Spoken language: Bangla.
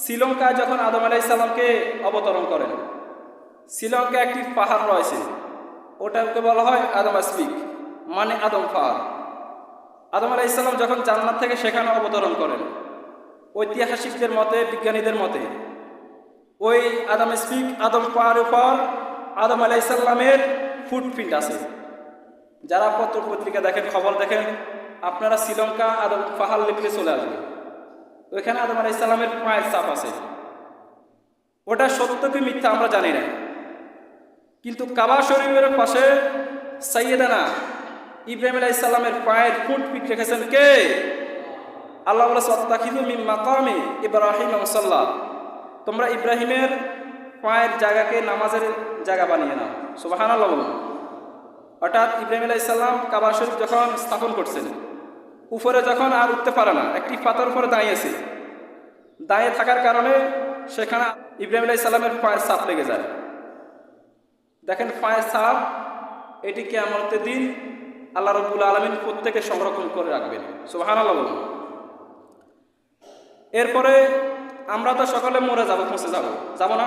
শ্রীলঙ্কায় যখন আদম আলাই সাল্লামকে অবতরণ করেন, শ্রীলঙ্কা একটি পাহাড় রয়েছে ওটাকে বলা হয় আদম আসলিক মানে আদম পাহাড়। আদম আলাই ইসলাম যখন জান্নাত থেকে সেখানে অবতরণ করেন, ঐতিহাসিকদের মতে, বিজ্ঞানীদের মতে, ওই আদম স্পিক আদম পাহাড়ের উপর আদম আলাই সাল্লামের ফুটপ্রিন্ট আছে। যারা পত্র পত্রিকা দেখেন, খবর দেখেন, আপনারা শ্রীলঙ্কা আদম পাহাড় লিখলে চলে আসবে ওইখানে আদম আলাই ইসলামের পায়ের চাপ আছে। ওটা সত্য কি মিথ্যা আমরা জানি না। কিন্তু কাবা শরীফের পাশে সাইয়েদানা ইব্রাহিম আলাহ ইসলামের পায়ের ফুটপিট রেখেছেন কে? আল্লাহ মিন মাকামে ইব্রাহিম সাল্লাহ তোমরা ইব্রাহিমের পায়ের জায়গাকে নামাজের জায়গা বানিয়ে নাও। সুবাহান আল্লাহ অর্থাৎ ইব্রাহিম আলাহ ইসলাম কাবা শরীফ যখন স্থাপন করছেন উপরে যখন আর উঠতে পারে না, একটি পাথর উপরে দাঁড়িয়েছে দাঁড়িয়ে থাকার কারণে সেখানে ইব্রাহিম আলাহ ইসলামের পায়ের চাপ লেগে যায়। দেখেন পায়ের সাপ এটি কেমতের দিন আল্লাহ রবুল আলমিন প্রত্যেকে সংরক্ষণ করে রাখবেন। সুবাহান আল্লাহ এরপরে আমরা তো সকলে মরে যাব পৌঁছে যাব। যাব না?